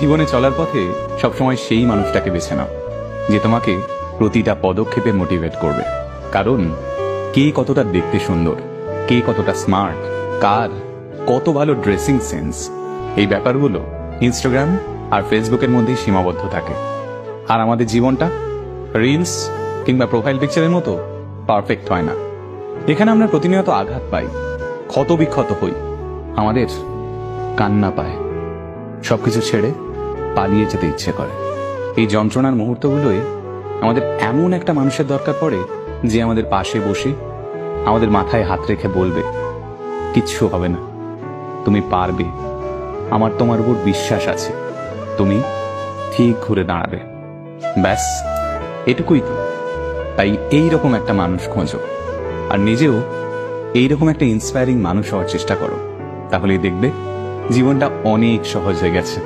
জীবনে চলার পথে সবসময় সেই মানুষটাকে বেছে নাও, যে তোমাকে প্রতিটা পদক্ষেপে মোটিভেট করবে। কারণ কে কতটা দেখতে সুন্দর, কে কতটা স্মার্ট কার কত ভালো ড্রেসিং সেন্স এই ব্যাপারগুলো ইনস্টাগ্রাম আর ফেসবুকের মধ্যেই সীমাবদ্ধ থাকে। আর আমাদের জীবনটা রিলস কিংবা প্রোফাইল পিকচারের মতো পারফেক্ট হয় না। এখানে আমরা প্রতিনিয়ত আঘাত পাই ক্ষত বিক্ষত হই, আমাদের কান্না পায়। সবকিছু ছেড়ে পালিয়ে যেতে ইচ্ছে করে। এই যন্ত্রণার মুহূর্তগুলোয় আমাদের এমন একটা মানুষের দরকার পড়ে যে আমাদের পাশে বসে, আমাদের মাথায় হাত রেখে বলবে, কিচ্ছু হবে না। তুমি পারবে। আমার তোমার উপর বিশ্বাস আছে। তুমি ঠিক ঘুরে দাঁড়াবে। ব্যাস, এটুকুই তো। তাই এই রকম একটা মানুষ খোঁজো। আর নিজেও এইরকম একটা ইন্সপায়ারিং মানুষ হওয়ার চেষ্টা করো। তাহলেই দেখবে জীবনটা অনেক সহজ হয়ে গেছে।